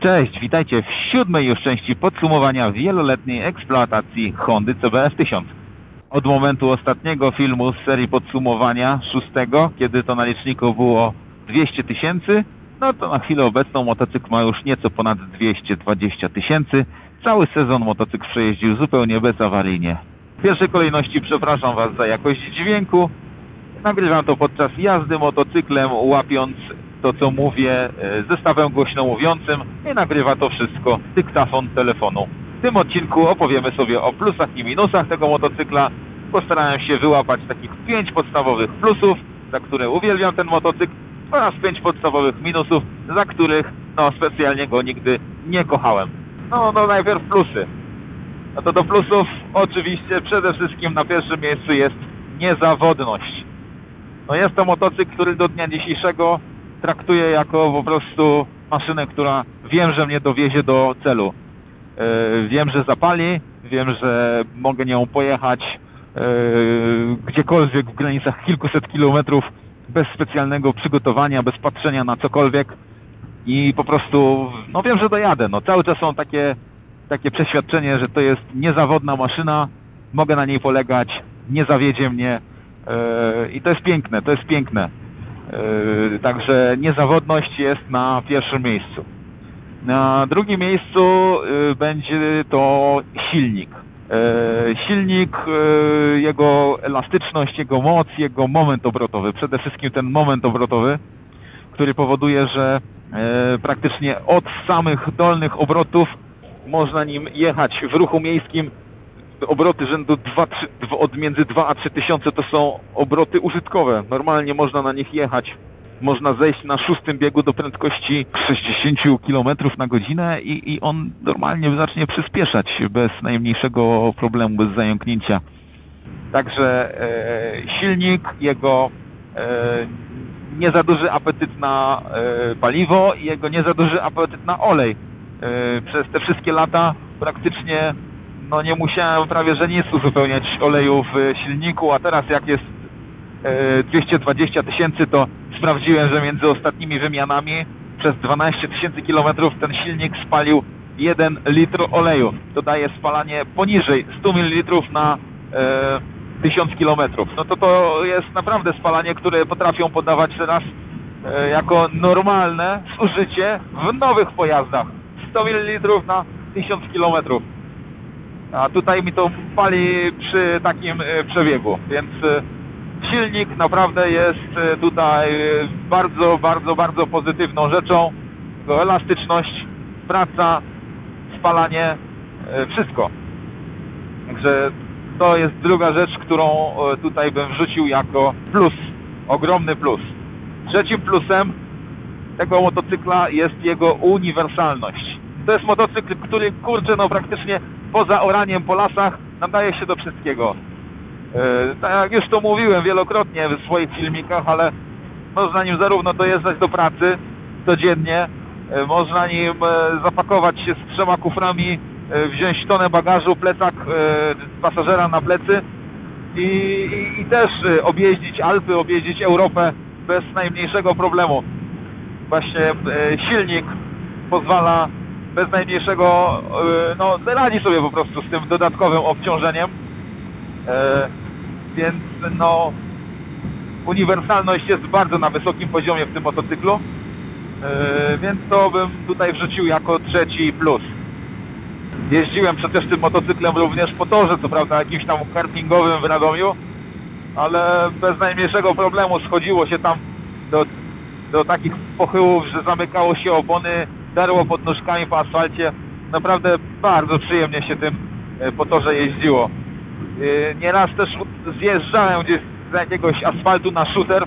Cześć, witajcie w siódmej już części podsumowania wieloletniej eksploatacji Hondy CBF 1000. Od momentu ostatniego filmu z serii podsumowania, szóstego, kiedy to na liczniku było 200 tysięcy, no to na chwilę obecną motocykl ma już nieco ponad 220 tysięcy. Cały sezon motocykl przejeździł zupełnie bezawaryjnie. W pierwszej kolejności przepraszam Was za jakość dźwięku. Nagrywam to podczas jazdy motocyklem, łapiąc to, co mówię, e, zestawem głośno mówiącym i nagrywa to wszystko dyktafon telefonu. W tym odcinku opowiemy sobie o plusach i minusach tego motocykla. Postarałem się wyłapać takich pięć podstawowych plusów, za które uwielbiam ten motocykl oraz pięć podstawowych minusów, za których no specjalnie go nigdy nie kochałem. No, no najpierw plusy. No to do plusów oczywiście przede wszystkim na pierwszym miejscu jest niezawodność. No jest to motocykl, który do dnia dzisiejszego traktuję jako po prostu maszynę, która wiem, że mnie dowiezie do celu. Yy, wiem, że zapali, wiem, że mogę nią pojechać yy, gdziekolwiek w granicach kilkuset kilometrów bez specjalnego przygotowania, bez patrzenia na cokolwiek i po prostu, no wiem, że dojadę. No cały czas są takie, takie przeświadczenie, że to jest niezawodna maszyna, mogę na niej polegać, nie zawiedzie mnie yy, i to jest piękne, to jest piękne. Yy, Także niezawodność jest na pierwszym miejscu. Na drugim miejscu yy, będzie to silnik. Yy, Silnik, jego elastyczność, jego moc, jego moment obrotowy. Przede wszystkim ten moment obrotowy, który powoduje, że praktycznie od samych dolnych obrotów można nim jechać w ruchu miejskim obroty rzędu 2, 3, dwa- od między 2 a 3 tysiące to są obroty użytkowe. Normalnie można na nich jechać. Można zejść na szóstym biegu do prędkości 60 km na godzinę i, i on normalnie zacznie przyspieszać bez najmniejszego problemu, bez zająknięcia. Także e, silnik, jego e, nie za duży apetyt na e, paliwo i jego nie za duży apetyt na olej. E, przez te wszystkie lata praktycznie no nie musiałem prawie że nic uzupełniać oleju w silniku, a teraz jak jest e, 220 tysięcy, to sprawdziłem, że między ostatnimi wymianami przez 12 tysięcy kilometrów ten silnik spalił 1 litr oleju. To daje spalanie poniżej 100 ml na e, 1000 kilometrów. No to to jest naprawdę spalanie, które potrafią podawać teraz e, jako normalne zużycie w nowych pojazdach. 100 ml na 1000 kilometrów. A tutaj mi to pali przy takim e, przebiegu, więc e, silnik naprawdę jest e, tutaj bardzo, bardzo, bardzo pozytywną rzeczą. To elastyczność, praca, spalanie, wszystko. Także to jest druga rzecz, którą tutaj bym wrzucił jako plus, ogromny plus. Trzecim plusem tego motocykla jest jego uniwersalność. To jest motocykl, który kurczę, no praktycznie poza oraniem po lasach nadaje się do wszystkiego. E, tak jak już to mówiłem wielokrotnie w swoich filmikach, ale można nim zarówno dojeżdżać do pracy codziennie, e, można nim e, zapakować się z trzema kuframi, wziąć tonę bagażu, plecak pasażera na plecy i, i, i też objeździć Alpy, objeździć Europę bez najmniejszego problemu. Właśnie silnik pozwala bez najmniejszego, e, no radzi sobie po prostu z tym dodatkowym obciążeniem. E, Więc no uniwersalność jest bardzo na wysokim poziomie w tym motocyklu. E, Więc to bym tutaj wrzucił jako trzeci plus. Jeździłem przecież tym motocyklem również po torze, co prawda jakimś tam kartingowym w Radomiu, ale bez najmniejszego problemu schodziło się tam do, do takich pochyłów, że zamykało się opony, darło pod nóżkami po asfalcie. Naprawdę bardzo przyjemnie się tym e, po torze jeździło. E, Nieraz też zjeżdżałem gdzieś z jakiegoś asfaltu na shooter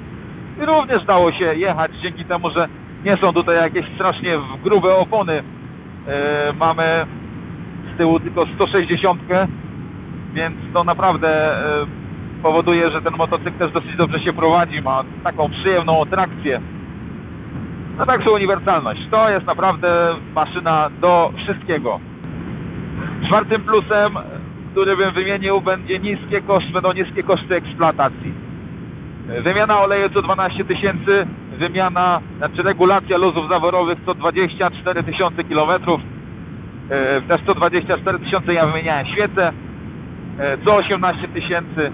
i również dało się jechać dzięki temu, że nie są tutaj jakieś strasznie grube opony. E, Mamy z tyłu tylko 160, więc to naprawdę powoduje, że ten motocykl też dosyć dobrze się prowadzi, ma taką przyjemną trakcję. No także uniwersalność. To jest naprawdę maszyna do wszystkiego. Czwartym plusem, który bym wymienił, będzie niskie koszty, będą niskie koszty eksploatacji. Wymiana oleju co 12 tysięcy, wymiana, znaczy regulacja luzów zaworowych co 24 tysiące kilometrów. E, Też co 24 tysiące ja wymieniałem świece, e, co 18 tysięcy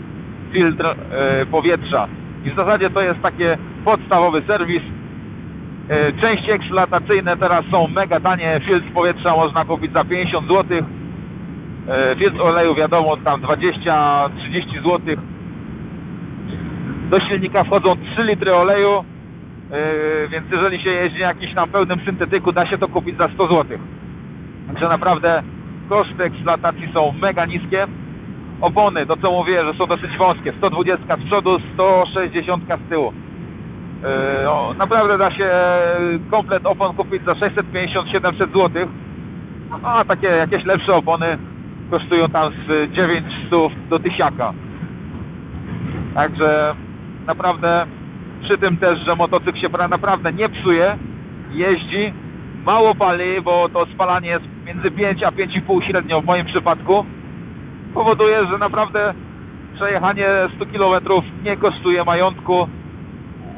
filtr e, powietrza. I w zasadzie to jest takie podstawowy serwis. E, Części eksploatacyjne teraz są mega tanie. Filtr powietrza można kupić za 50 zł. Filtr oleju wiadomo tam 20-30 zł. Do silnika wchodzą 3 litry oleju. e, Więc jeżeli się jeździ jakiś na pełnym syntetyku, da się to kupić za 100 zł. Także naprawdę koszty eksploatacji są mega niskie. Opony, to co mówię, że są dosyć wąskie. 120 z przodu, 160 z tyłu. Yy, o, naprawdę da się komplet opon kupić za 650-700 zł. A takie jakieś lepsze opony kosztują tam z 900 do 1000. Także naprawdę przy tym też, że motocykl się pra- naprawdę nie psuje, jeździ, mało pali, bo to spalanie jest między 5 a 5,5 średnio w moim przypadku, powoduje, że naprawdę przejechanie 100 km nie kosztuje majątku,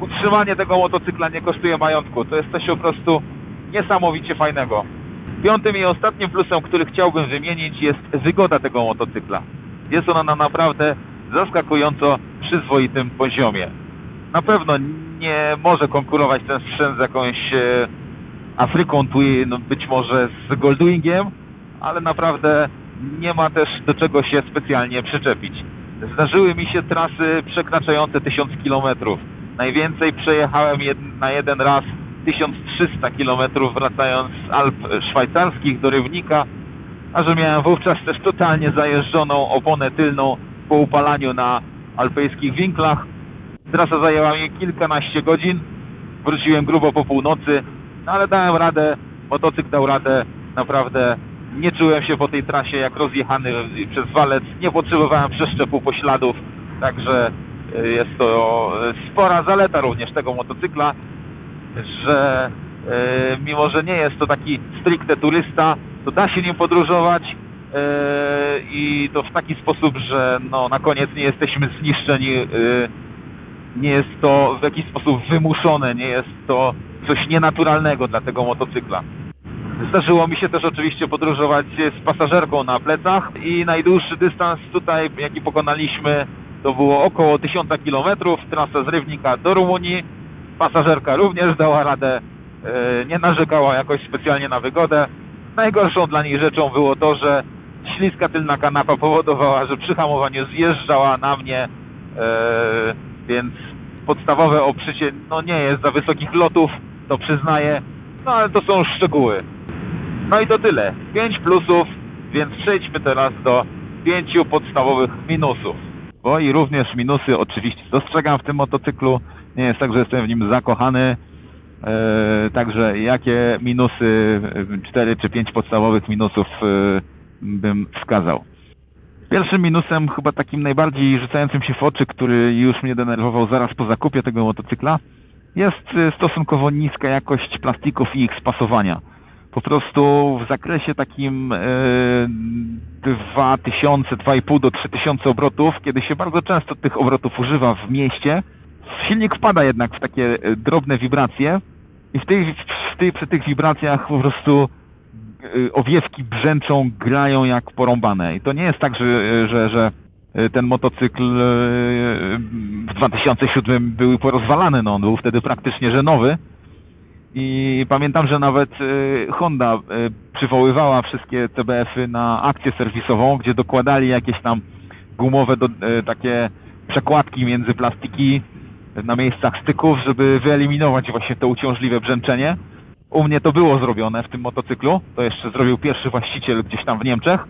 utrzymanie tego motocykla nie kosztuje majątku. To jest coś po prostu niesamowicie fajnego. Piątym i ostatnim plusem, który chciałbym wymienić jest wygoda tego motocykla. Jest ona na naprawdę zaskakująco przyzwoitym poziomie. Na pewno nie może konkurować ten sprzęt z jakąś e, Afryką Twin, być może z Goldwingiem, ale naprawdę nie ma też do czego się specjalnie przyczepić. Zdarzyły mi się trasy przekraczające 1000 km. Najwięcej przejechałem jed- na jeden raz 1300 km wracając z Alp szwajcarskich do Rybnika, a że miałem wówczas też totalnie zajeżdżoną oponę tylną po upalaniu na alpejskich winklach. Trasa zajęła mi kilkanaście godzin. Wróciłem grubo po północy, no ale dałem radę, motocykl dał radę, naprawdę nie czułem się po tej trasie jak rozjechany przez walec, nie potrzebowałem przeszczepu pośladów, także jest to y, spora zaleta również tego motocykla, że y, mimo, że nie jest to taki stricte turysta, to da się nim podróżować y, i to w taki sposób, że no, na koniec nie jesteśmy zniszczeni y, nie jest to w jakiś sposób wymuszone, nie jest to coś nienaturalnego dla tego motocykla. Zdarzyło mi się też oczywiście podróżować z pasażerką na plecach i najdłuższy dystans tutaj, jaki pokonaliśmy, to było około 1000 km, trasa z Rywnika do Rumunii. Pasażerka również dała radę, e, nie narzekała jakoś specjalnie na wygodę. Najgorszą dla niej rzeczą było to, że śliska tylna kanapa powodowała, że przy hamowaniu zjeżdżała na mnie, e, więc podstawowe oprzycie no nie jest za wysokich lotów, to przyznaję, no ale to są szczegóły. No i to tyle. 5 plusów, więc przejdźmy teraz do pięciu podstawowych minusów. Bo i również minusy oczywiście dostrzegam w tym motocyklu. Nie jest tak, że jestem w nim zakochany. E, także jakie minusy, e, 4 czy 5 podstawowych minusów e, bym wskazał. Pierwszym minusem, chyba takim najbardziej rzucającym się w oczy, który już mnie denerwował zaraz po zakupie tego motocykla, jest e, stosunkowo niska jakość plastików i ich spasowania. Po prostu w zakresie takim e, 2000, 2,5 do 3000 obrotów, kiedy się bardzo często tych obrotów używa w mieście, silnik wpada jednak w takie e, drobne wibracje i w tej, w tej, przy tych wibracjach po prostu y, owiewki brzęczą, grają jak porąbane. I to nie jest tak, że, że, że ten motocykl w 2007 był porozwalany, no on był wtedy praktycznie że nowy. I pamiętam, że nawet y, Honda y, przywoływała wszystkie CBF-y na akcję serwisową, gdzie dokładali jakieś tam gumowe do, y, takie przekładki między plastiki na miejscach styków, żeby wyeliminować właśnie to uciążliwe brzęczenie. U mnie to było zrobione w tym motocyklu. To jeszcze zrobił pierwszy właściciel gdzieś tam w Niemczech.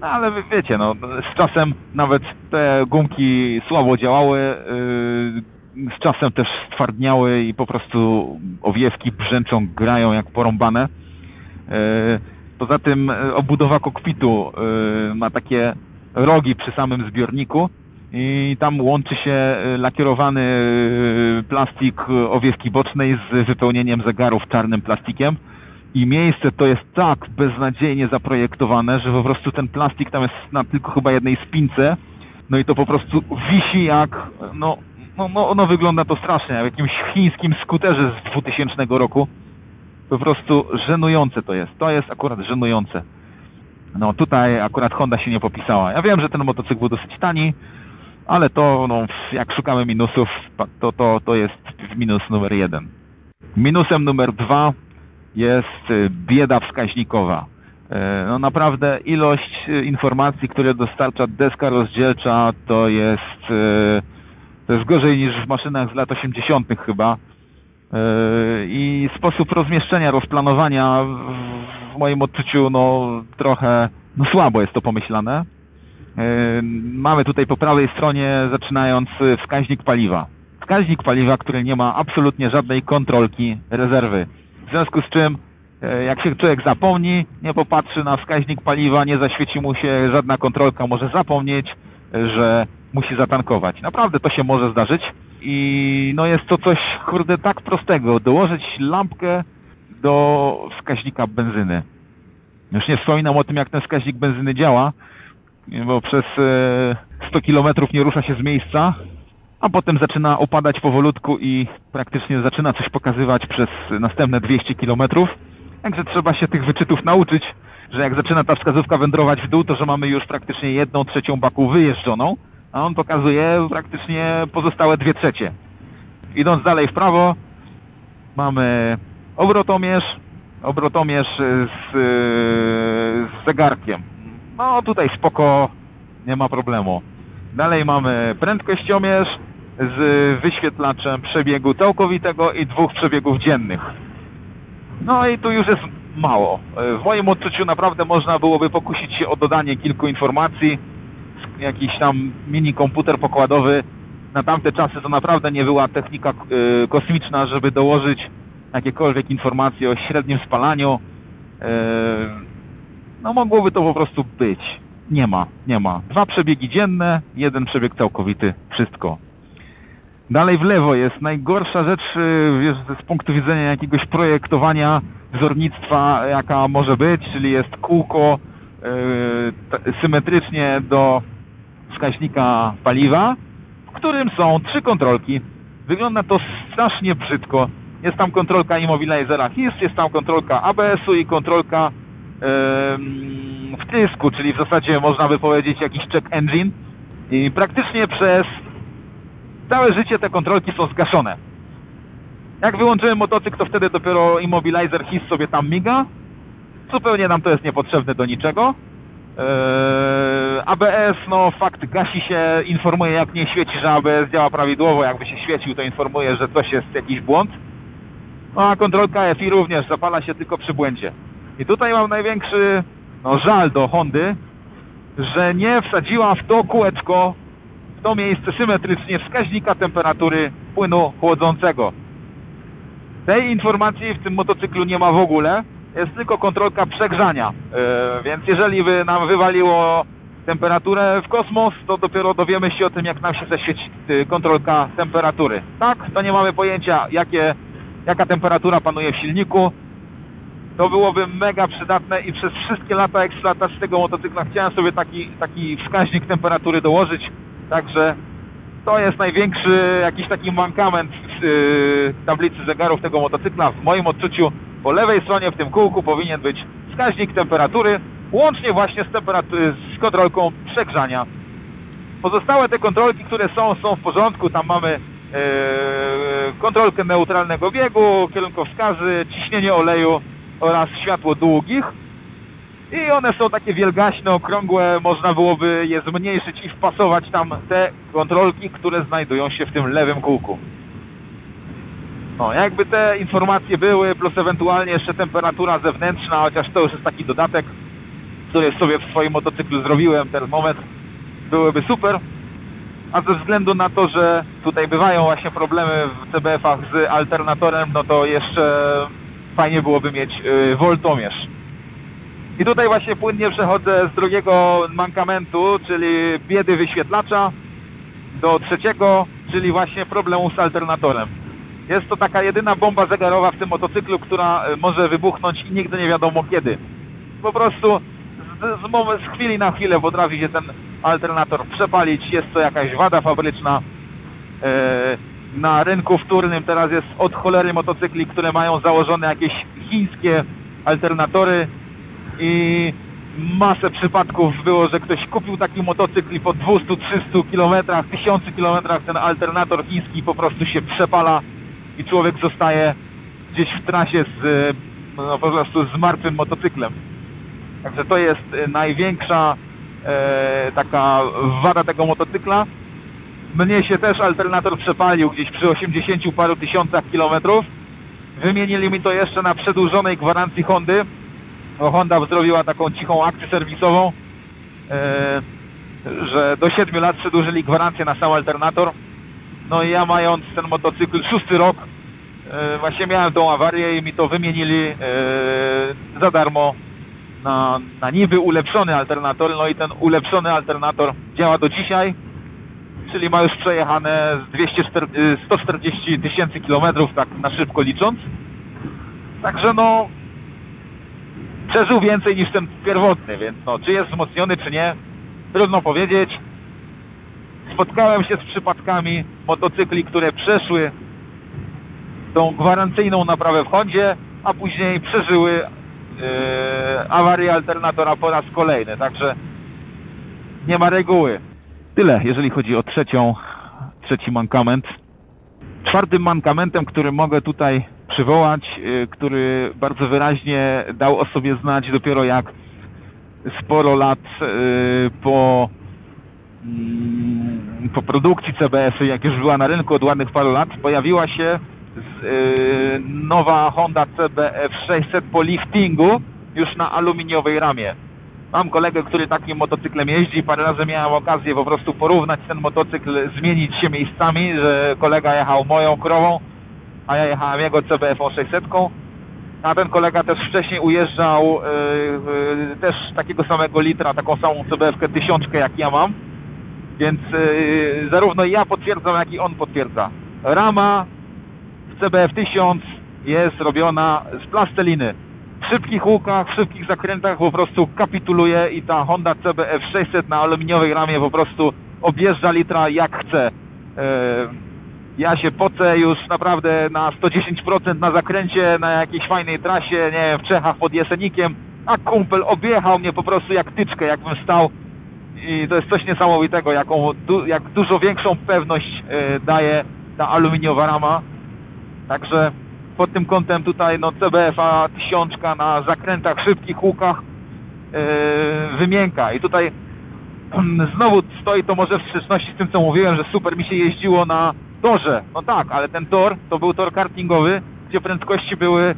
No ale wiecie, no, z czasem nawet te gumki słabo działały, yy, z czasem też stwardniały i po prostu owiewki brzęczą, grają jak porąbane. Yy, Poza tym yy, obudowa kokpitu yy, ma takie rogi przy samym zbiorniku i tam łączy się lakierowany plastik owiewki bocznej z wypełnieniem zegarów czarnym plastikiem i miejsce to jest tak beznadziejnie zaprojektowane, że po prostu ten plastik tam jest na tylko chyba jednej spince no i to po prostu wisi jak no no, no, no wygląda to strasznie, jak w jakimś chińskim skuterze z 2000 roku. Po prostu żenujące to jest. To jest akurat żenujące. No tutaj akurat Honda się nie popisała. Ja wiem, że ten motocykl był dosyć tani, ale to, no, jak szukamy minusów, to, to, to jest minus numer jeden. Minusem numer dwa jest y, bieda wskaźnikowa. E, No naprawdę ilość y, informacji, które dostarcza deska rozdzielcza to jest, y, to jest gorzej niż w maszynach z lat 80. chyba. E, I sposób rozmieszczenia, rozplanowania w- moim odczuciu no trochę no słabo jest to pomyślane. E, Mamy tutaj po prawej stronie zaczynając wskaźnik paliwa. Wskaźnik paliwa, który nie ma absolutnie żadnej kontrolki rezerwy. W związku z czym e, jak się człowiek zapomni, nie popatrzy na wskaźnik paliwa, nie zaświeci mu się żadna kontrolka, może zapomnieć, że musi zatankować. Naprawdę to się może zdarzyć i no jest to coś kurde tak prostego, dołożyć lampkę do wskaźnika benzyny. Już nie wspominam o tym, jak ten wskaźnik benzyny działa, bo przez e, 100 km nie rusza się z miejsca, a potem zaczyna opadać powolutku i praktycznie zaczyna coś pokazywać przez następne 200 km. Także trzeba się tych wyczytów nauczyć, że jak zaczyna ta wskazówka wędrować w dół, to że mamy już praktycznie jedną trzecią baku wyjeżdżoną, a on pokazuje praktycznie pozostałe dwie trzecie. Idąc dalej w prawo, mamy obrotomierz, obrotomierz z, z zegarkiem. No tutaj spoko, nie ma problemu. Dalej mamy prędkościomierz z wyświetlaczem przebiegu całkowitego i dwóch przebiegów dziennych. No i tu już jest mało. W moim odczuciu naprawdę można byłoby pokusić się o dodanie kilku informacji. Jakiś tam mini komputer pokładowy. Na tamte czasy to naprawdę nie była technika y, kosmiczna, żeby dołożyć jakiekolwiek informacje o średnim spalaniu. Y, no mogłoby to po prostu być. Nie ma, nie ma. Dwa przebiegi dzienne, jeden przebieg całkowity, wszystko. Dalej w lewo jest najgorsza rzecz y, wiesz, z punktu widzenia jakiegoś projektowania wzornictwa, jaka może być, czyli jest kółko y, t- symetrycznie do wskaźnika paliwa, w którym są trzy kontrolki. Wygląda to strasznie brzydko. Jest tam kontrolka immobilizera HIS, jest tam kontrolka ABS-u i kontrolka em, wtrysku, czyli w zasadzie można by powiedzieć jakiś check engine. I praktycznie przez całe życie te kontrolki są zgaszone. Jak wyłączymy motocykl, to wtedy dopiero immobilizer HIS sobie tam miga. Zupełnie nam to jest niepotrzebne do niczego. Eee, ABS, no fakt, gasi się, informuje jak nie świeci, że ABS działa prawidłowo. Jakby się świecił, to informuje, że coś jest, jakiś błąd. No a kontrolka FI również zapala się tylko przy błędzie. I tutaj mam największy no, żal do Hondy, że nie wsadziła w to kółeczko, w to miejsce symetrycznie wskaźnika temperatury płynu chłodzącego. Tej informacji w tym motocyklu nie ma w ogóle, jest tylko kontrolka przegrzania. Yy, więc jeżeli by nam wywaliło temperaturę w kosmos, to dopiero dowiemy się o tym, jak nam się zaświeci yy, kontrolka temperatury. Tak, to nie mamy pojęcia, jakie, jaka temperatura panuje w silniku. To byłoby mega przydatne i przez wszystkie lata eksploatacji tego motocykla chciałem sobie taki, taki wskaźnik temperatury dołożyć. Także to jest największy jakiś taki mankament w yy, tablicy zegarów tego motocykla. W moim odczuciu po lewej stronie w tym kółku powinien być wskaźnik temperatury, łącznie właśnie z, z kontrolką przegrzania. Pozostałe te kontrolki, które są, są w porządku. Tam mamy yy, kontrolkę neutralnego biegu, kierunkowskazy, ciśnienie oleju oraz światło długich. I one są takie wielgaśne, okrągłe, można byłoby je zmniejszyć i wpasować tam te kontrolki, które znajdują się w tym lewym kółku. No, jakby te informacje były, plus ewentualnie jeszcze temperatura zewnętrzna, chociaż to już jest taki dodatek, który sobie w swoim motocyklu zrobiłem, termometr, byłyby super. A ze względu na to, że tutaj bywają właśnie problemy w CBF-ach z alternatorem, no to jeszcze fajnie byłoby mieć yy, voltomierz. I tutaj właśnie płynnie przechodzę z drugiego mankamentu, czyli biedy wyświetlacza, do trzeciego, czyli właśnie problemu z alternatorem. Jest to taka jedyna bomba zegarowa w tym motocyklu, która y, może wybuchnąć i nigdy nie wiadomo kiedy. Po prostu z, z, z chwili na chwilę potrafi się ten alternator przepalić, jest to jakaś wada fabryczna. na rynku wtórnym teraz jest od cholery motocykli, które mają założone jakieś chińskie alternatory i masę przypadków było, że ktoś kupił taki motocykl i po 200-300 kilometrach, 1000 kilometrach ten alternator chiński po prostu się przepala i człowiek zostaje gdzieś w trasie z no, po prostu z martwym motocyklem. Także to jest e, największa e, taka wada tego motocykla. Mnie się też alternator przepalił gdzieś przy 80 paru tysiącach kilometrów. Wymienili mi to jeszcze na przedłużonej gwarancji Hondy. Bo Honda zrobiła taką cichą akcję serwisową, e, że do 7 lat przedłużyli gwarancję na sam alternator. No i ja mając ten motocykl szósty rok, e, właśnie miałem tą awarię i mi to wymienili e, za darmo na, na niby ulepszony alternator. No i ten ulepszony alternator działa do dzisiaj, czyli ma już przejechane z 240, 140 tysięcy kilometrów, tak na szybko licząc. Także no, przeżył więcej niż ten pierwotny, więc no, czy jest wzmocniony, czy nie, trudno powiedzieć. Spotkałem się z przypadkami motocykli, które przeszły tą gwarancyjną naprawę w Hondzie, a później przeżyły yy, awarię alternatora po raz kolejny, także nie ma reguły. Tyle, jeżeli chodzi o trzecią, trzeci mankament. Czwartym mankamentem, który mogę tutaj przywołać, y, który bardzo wyraźnie dał o sobie znać dopiero jak sporo lat y, po, po produkcji CBF, jak już była na rynku od ładnych paru lat, pojawiła się z- y, nowa Honda CBF 600 po liftingu już na aluminiowej ramie. Mam kolegę, który takim motocyklem jeździ. Parę razy miałem okazję po prostu porównać ten motocykl, zmienić się miejscami, że kolega jechał moją krową, a ja jechałem jego CBF 600. A ten kolega też wcześniej ujeżdżał yy, yy, też takiego samego litra, taką samą CBF-kę tysiączkę jak ja mam. Więc yy, zarówno ja potwierdzam, jak i on potwierdza. Rama w CBF 1000 jest robiona z plasteliny. W szybkich łukach, w szybkich zakrętach po prostu kapituluje i ta Honda CBF 600 na aluminiowej ramie po prostu objeżdża litra jak chce. Yy, ja się pocę już naprawdę na 110% na zakręcie, na jakiejś fajnej trasie, nie wiem, w Czechach pod Jesenikiem, a kumpel objechał mnie po prostu jak tyczkę, jakbym stał. I to jest coś niesamowitego, jaką, du, jak dużo większą pewność e, daje ta aluminiowa rama. Także pod tym kątem tutaj no CBF-a tysiączka na zakrętach, szybkich łukach wymienka. I tutaj znowu stoi to może w sprzeczności z tym, co mówiłem, że super mi się jeździło na torze. No tak, ale ten tor to był tor kartingowy, gdzie prędkości były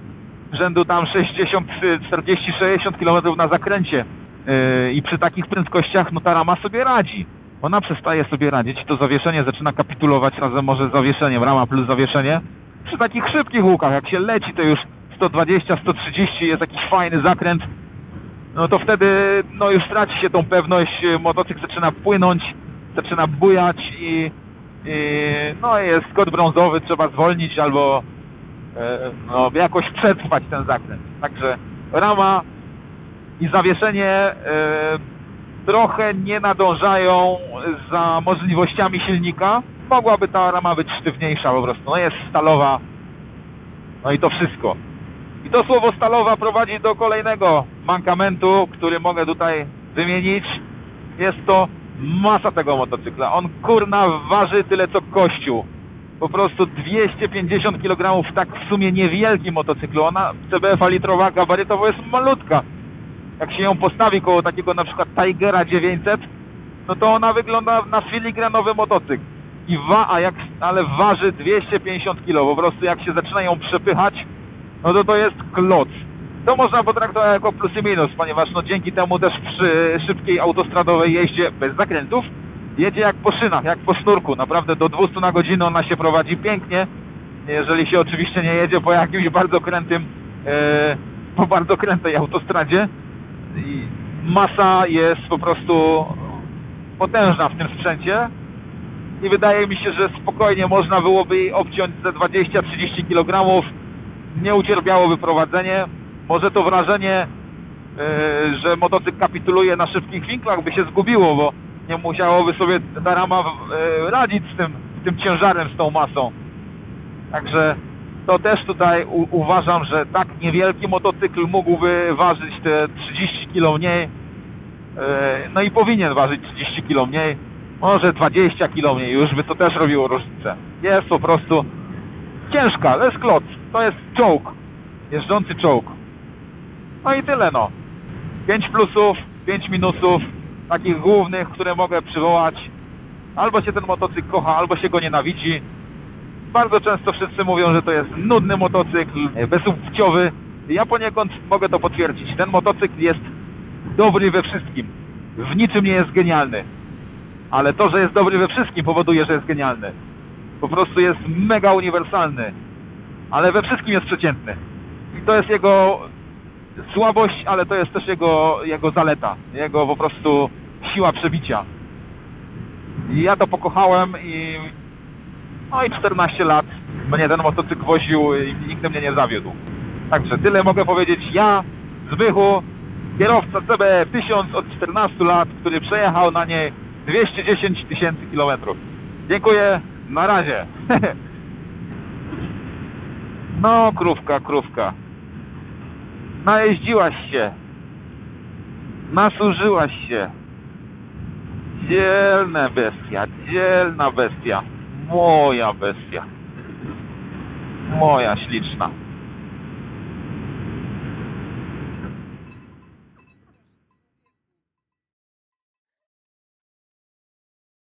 rzędu tam 60, 40, 60 km na zakręcie. Yy, I przy takich prędkościach no ta rama sobie radzi. Ona przestaje sobie radzić, to zawieszenie zaczyna kapitulować razem może z zawieszeniem, rama plus zawieszenie. Przy takich szybkich łukach, jak się leci, to już 120, 130 jest jakiś fajny zakręt, no to wtedy no już traci się tą pewność, y, motocykl zaczyna płynąć, zaczyna bujać i, i no jest kod brązowy, trzeba zwolnić albo e, no, jakoś przetrwać ten zakręt. Także rama i zawieszenie e, trochę nie nadążają za możliwościami silnika. Mogłaby ta rama być sztywniejsza po prostu. No jest stalowa, no i to wszystko. I to słowo stalowa prowadzi do kolejnego mankamentu, który mogę tutaj wymienić. Jest to masa tego motocykla. On kurna waży tyle co kościół. Po prostu 250 kg w tak w sumie niewielkim motocyklu. Ona CBF-a litrowa gabarytowo jest malutka. Jak się ją postawi koło takiego na przykład Tigera 900, no to ona wygląda na filigranowy motocykl. I wa, a jak, ale waży 250 kg. Po prostu jak się zaczyna ją przepychać, no to to jest kloc. To można potraktować jako plus i minus, ponieważ no dzięki temu też przy szybkiej autostradowej jeździe bez zakrętów jedzie jak po szynach, jak po sznurku. Naprawdę do 200 na godzinę ona się prowadzi pięknie, jeżeli się oczywiście nie jedzie po jakimś bardzo krętym, e, po bardzo krętej autostradzie. Masa jest po prostu potężna w tym sprzęcie i wydaje mi się, że spokojnie można byłoby jej obciąć ze 20-30 kg nie ucierpiałoby prowadzenie. Może to wrażenie, yy, że motocykl kapituluje na szybkich winklach by się zgubiło, bo nie musiałoby sobie ta rama yy, radzić z tym tym ciężarem, z tą masą. Także to też tutaj u, uważam, że tak niewielki motocykl mógłby ważyć te 30 kg mniej. E, No i powinien ważyć 30 kg mniej. Może 20 kg mniej, już by to też robiło różnicę. Jest po prostu ciężka, Les Klotz. To jest czołg. Jeżdżący czołg. No i tyle no. 5 plusów, 5 minusów, takich głównych, które mogę przywołać. Albo się ten motocykl kocha, albo się go nienawidzi. Bardzo często wszyscy mówią, że to jest nudny motocykl, e, bezubciowy. Ja poniekąd mogę to potwierdzić. Ten motocykl jest dobry we wszystkim. W niczym nie jest genialny. Ale to, że jest dobry we wszystkim powoduje, że jest genialny. Po prostu jest mega uniwersalny. Ale we wszystkim jest przeciętny. I to jest jego słabość, ale to jest też jego, jego zaleta. Jego po prostu siła przebicia. I ja to pokochałem i no i 14 lat mnie ten motocykl woził i nigdy mnie nie zawiódł. Także tyle mogę powiedzieć. Ja, Zbychu, kierowca CB 1000 od 14 lat, który przejechał na niej 210 tysięcy kilometrów. Dziękuję, na razie. No, krówka, krówka. Najeździłaś się. Nasłużyłaś się. Dzielna bestia, dzielna bestia. Moja bestia. Moja śliczna.